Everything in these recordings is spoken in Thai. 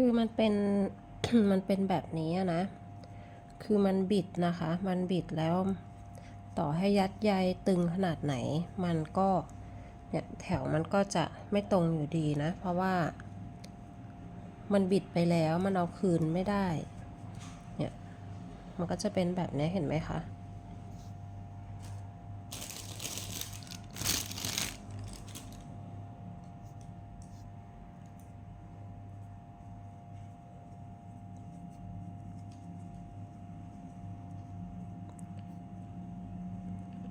คือมันเป็น มันเป็นแบบนี้นะ คือมันบิดนะคะ มันบิดแล้ว ต่อให้ยัดใยตึงขนาดไหน มันก็ เนี่ยแถวมันก็จะไม่ตรงอยู่ดีนะ เพราะว่า มันบิดไปแล้ว มันเอาคืนไม่ได้ เนี่ย มันก็จะเป็นแบบนี้เห็นไหมคะ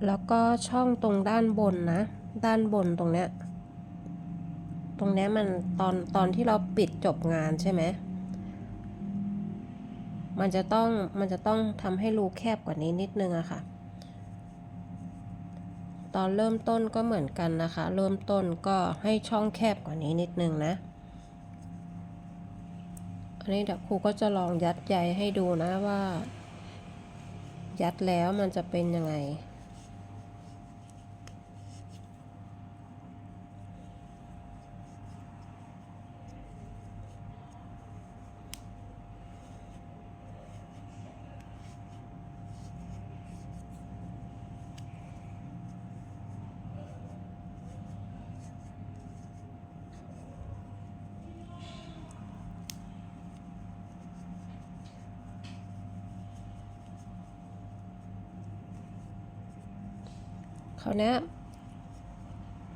แล้วก็ช่องตรงด้านบนนะ ด้านบนตรงเนี้ย ตรงเนี้ยมันตอนตอนที่เราปิดจบงานใช่ไหม มันจะต้องมันจะต้องทำให้รูแคบกว่านี้นิดนึงอะค่ะ ตอนเริ่มต้นก็เหมือนกันนะคะ เริ่มต้นก็ให้ช่องแคบกว่านี้นิดนึงนะ อันนี้เดี๋ยวครูก็จะลองยัดใยให้ดูนะว่า ยัดแล้วมันจะเป็นยังไง คราวเนี้ย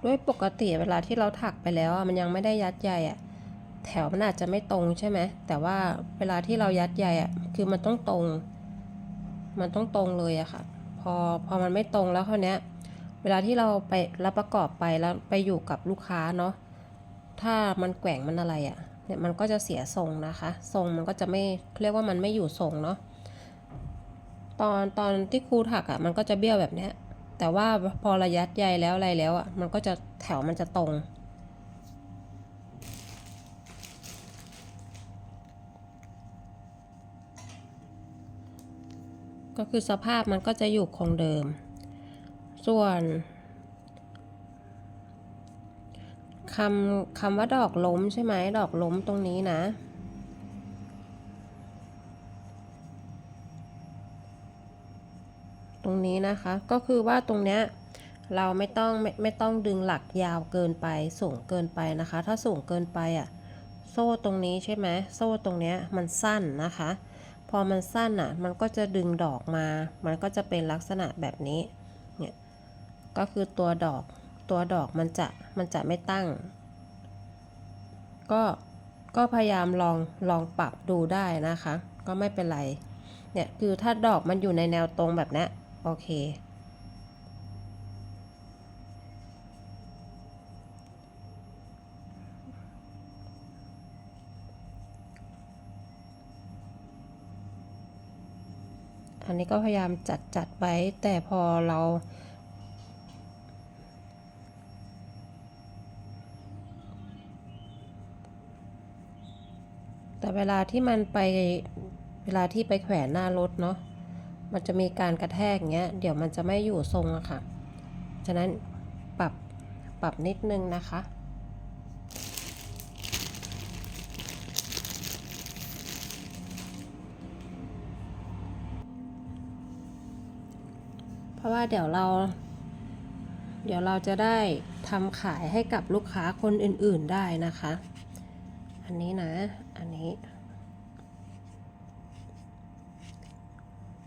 ด้วยปกติเวลาที่เราถักไปแล้วมันยังไม่ได้ยัดใยอะแถวมันอาจจะไม่ตรงใช่ไหมแต่ว่าเวลาที่เรายัดใยอะคือมันต้องตรง มันต้องตรงเลยอะค่ะ พอพอมันไม่ตรงแล้วคราวเนี้ยเวลาที่เราไปรับประกอบไปแล้วไปอยู่กับลูกค้าเนาะถ้ามันแกว่งมันอะไรอะเนี่ยมันก็จะเสียทรงนะคะ ทรงมันก็จะไม่เรียกว่ามันไม่อยู่ทรงเนาะตอนตอนที่ครูถักอะมันก็จะเบี้ยวแบบเนี้ย แต่ว่าพอระยัดใยแล้วอะไรแล้วอะมันก็จะแถวมันจะตรง ก็คือสภาพมันก็จะอยู่คงเดิม ส่วนคำคำว่าดอกล้มใช่ไหมดอกล้มตรงนี้นะ รงนี้นะคะ ก็คือว่าตรงเนี้ยเราไม่ต้องไม่ไม่ต้องดึงหลักยาวเกินไปสูงเกินไปนะคะ ถ้าสูงเกินไปอะโซ่ตรงนี้ใช่ไหมโซ่ตรงเนี้ยมันสั้นนะคะ พอมันสั้นอะ มันก็จะดึงดอกมา มันก็จะเป็นลักษณะแบบนี้เนี่ยก็คือตัวดอกตัวดอกมันจะมันจะไม่ตั้ง ก็ก็พยายามลองลองปรับดูได้นะคะ ก็ไม่เป็นไรเนี่ยคือถ้าดอกมันอยู่ในแนวตรงแบบนี้ โอเค อันนี้ก็พยายามจัดจัดไว้ แต่พอเราแต่เวลาที่มันไปเวลาที่ไปแขวนหน้ารถเนาะ มันจะมีการกระแทกเงี้ย เดี๋ยวมันจะไม่อยู่ทรงอะค่ะ ฉะนั้นปรับปรับนิดนึงนะคะเพราะว่าเดี๋ยวเรา เดี๋ยวเราจะได้ทำขายให้กับลูกค้าคนอื่นๆได้นะคะ อันนี้นะ อันนี้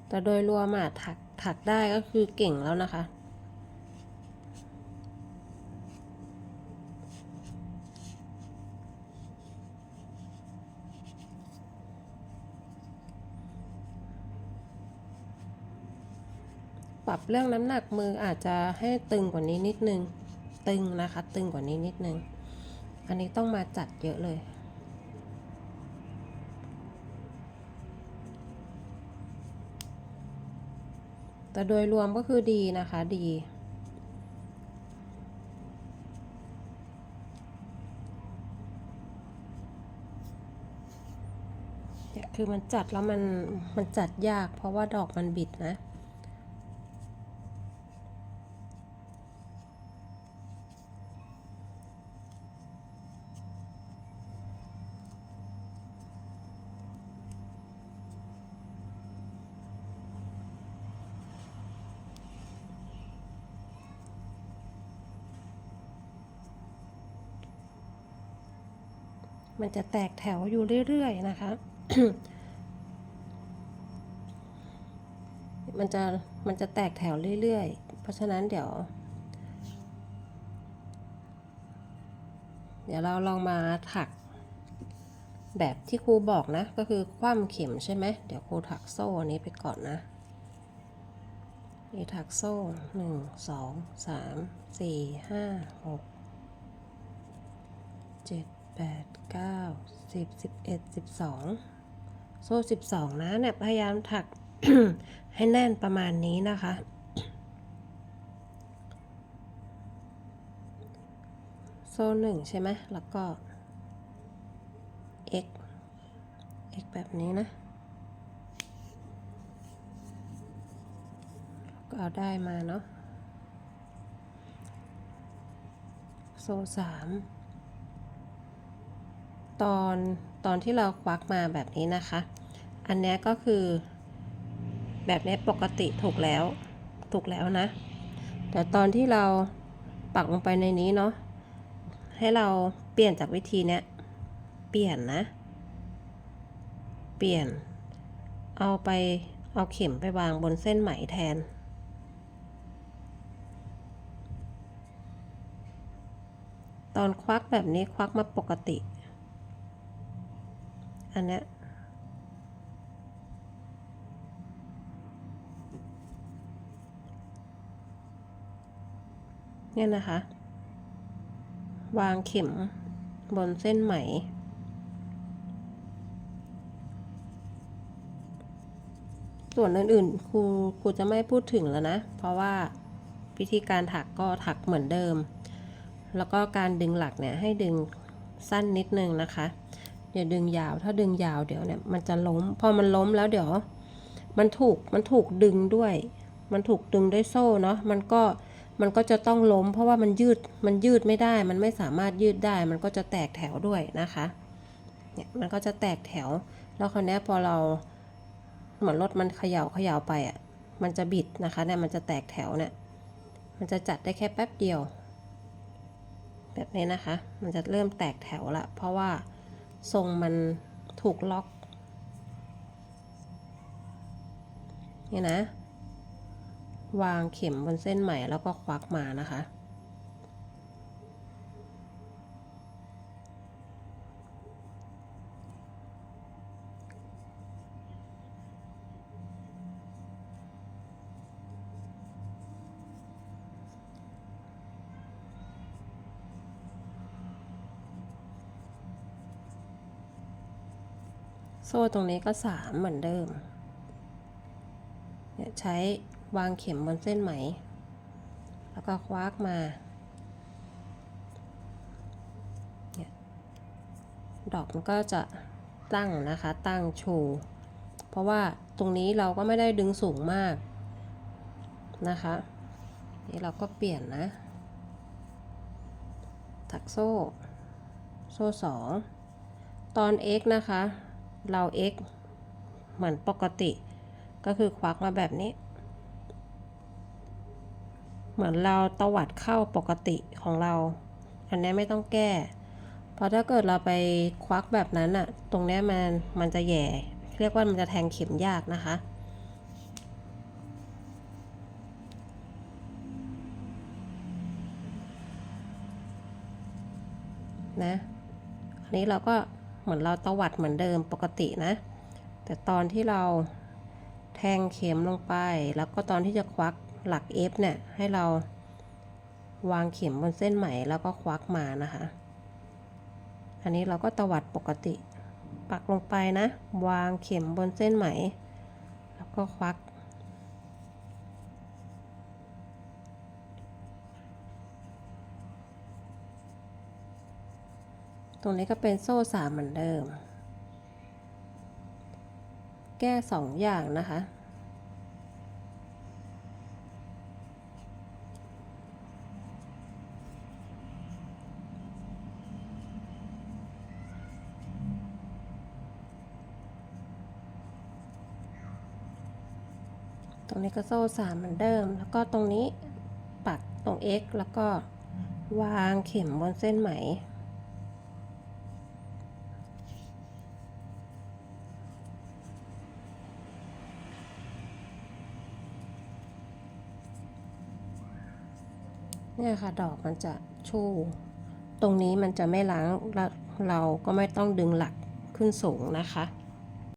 แต่โดยรวมอะถักถักได้ก็คือเก่งแล้วนะคะ ปรับเรื่องน้ำหนักมืออาจจะให้ตึงกว่านี้นิดนึง ตึงนะคะ ตึงกว่านี้นิดนึง อันนี้ต้องมาจัดเยอะเลย แต่โดยรวมก็คือดีนะคะดีคือมันจัดแล้วมันมันจัดยากเพราะว่าดอกมันบิดนะ มันจะแตกแถวอยู่เรื่อยๆนะคะ มันจะมันจะแตกแถวเรื่อยๆ เพราะฉะนั้นเดี๋ยว เดี๋ยวเราลองมาถักแบบที่ครูบอกนะ ก็คือคว่ำเข็มใช่ไหม เดี๋ยวครูถักโซ่อันนี้ไปก่อนนะนี่ถักโซ่หนึ่งสองสามสี่ห้าหกเจ็ด แปดเก้าสิบสิบเอ็ดสิบสองโซ่สิบสองนะเนี่ย พยายามถัก ให้แน่นประมาณนี้นะคะ โซ่หนึ่งใช่ไหม แล้วก็ x x แบบนี้นะ ก็เอาได้มาเนาะ โซ่สาม ตอนตอนที่เราควักมาแบบนี้นะคะ อันนี้ก็คือ แบบนี้ปกติถูกแล้ว ถูกแล้วนะ แต่ตอนที่เราปักลงไปในนี้เนาะ ให้เราเปลี่ยนจากวิธีเนี้ย เปลี่ยนนะ เปลี่ยน เอาไป เอาเข็มไปวางบนเส้นไหมแทนตอนควักแบบนี้ควักมาปกติ อันเนี้ยเนี่ยนะคะ วางเข็มบนเส้นไหม ส่วนอื่นๆครูครูจะไม่พูดถึงแล้วนะ เพราะว่าวิธีการถักก็ถักเหมือนเดิม แล้วก็การดึงหลักเนี่ยให้ดึงสั้นนิดนึงนะคะ อย่าดึงยาว ถ้าดึงยาวเดี๋ยวเนี่ยมันจะล้ม พอมันล้มแล้วเดี๋ยว มันถูกมันถูกดึงด้วย มันถูกดึงด้วยโซ่เนาะมันก็มันก็จะต้องล้ม เพราะว่ามันยืดมันยืดไม่ได้ มันไม่สามารถยืดได้ มันก็จะแตกแถวด้วยนะคะเนี่ยมันก็จะแตกแถว แล้วคราวนี้พอเราเหมือนรถมันเขย่าเขย่าไปอะมันจะบิดนะคะเนี่ยมันจะแตกแถวเนี่ยมันจะจัดได้แค่แป๊บเดียว แบบนี้นะคะ มันจะเริ่มแตกแถวละเพราะว่า ทรงมันถูกล็อกนี่นะ วางเข็มบนเส้นไหมแล้วก็ควักมานะคะ โซ่ตรงนี้ก็สามเหมือนเดิมเนี่ยใช้วางเข็มบนเส้นไหม แล้วก็ควักมาเนี่ยดอกมันก็จะตั้งนะคะตั้งโชว์ เพราะว่าตรงนี้เราก็ไม่ได้ดึงสูงมากนะคะ นี่เราก็เปลี่ยนนะ ถักโซ่ โซ่สองตอน x นะคะ เรา x เหมือนปกติ ก็คือควักมาแบบนี้ เหมือนเราตวัดเข้าปกติของเรา อันนี้ไม่ต้องแก้ เพราะถ้าเกิดเราไปควักแบบนั้นอะตรงนี้มันมันจะแย่ เรียกว่ามันจะแทงเข็มยากนะคะนะอันนี้เราก็ เหมือนเราตวัดเหมือนเดิมปกตินะ แต่ตอนที่เราแทงเข็มลงไป แล้วก็ตอนที่จะควักหลัก F เนี่ยให้เราวางเข็มบนเส้นไหมแล้วก็ควักมานะคะ อันนี้เราก็ตวัดปกติ ปักลงไปนะ วางเข็มบนเส้นไหม แล้วก็ควัก รงนี้ก็เป็นโซ่สามเหมือนเดิม แก้สองอย่างนะคะ ตรงนี้ก็โซ่สามเหมือนเดิม แล้วก็ตรงนี้ปักตรง x แล้วก็วางเข็มบนเส้นไหม เนี่ยค่ะดอกมันจะชู่ตรงนี้มันจะไม่ล้างแล้วเราก็ไม่ต้องดึงหลักขึ้นสูงนะคะ